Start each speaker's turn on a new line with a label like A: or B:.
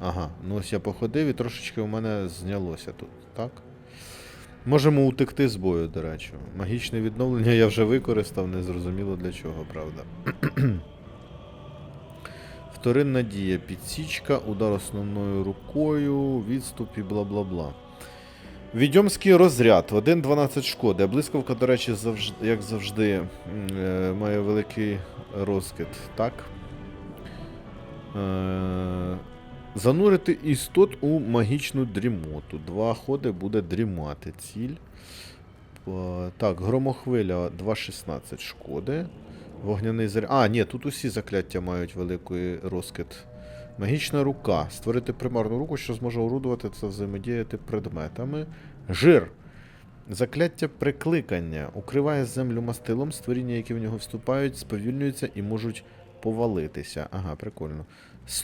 A: Ага, ну ось я походив і трошечки у мене знялося тут, так? Можемо утекти з бою, до речі. Магічне відновлення я вже використав, не зрозуміло для чого, правда. Вторинна дія, підсічка, удар основною рукою, відступ і бла-бла-бла. Відьомський розряд, 1-12 шкоди. Блискавка, до речі, завжди, як завжди, е, має великий розкид, так? Занурити істот у магічну дрімоту. Два ходи буде дрімати ціль. Е, Так, громохвиля 2,16 шкоди. Вогняний заряд. А, ні, тут усі закляття мають великий розкид. Магічна рука. Створити примарну руку, що зможе орудувати та взаємодіяти предметами. Жир. Закляття прикликання. Укриває землю мастилом, створіння, які в нього вступають, сповільнюються і можуть повалитися. Ага, прикольно.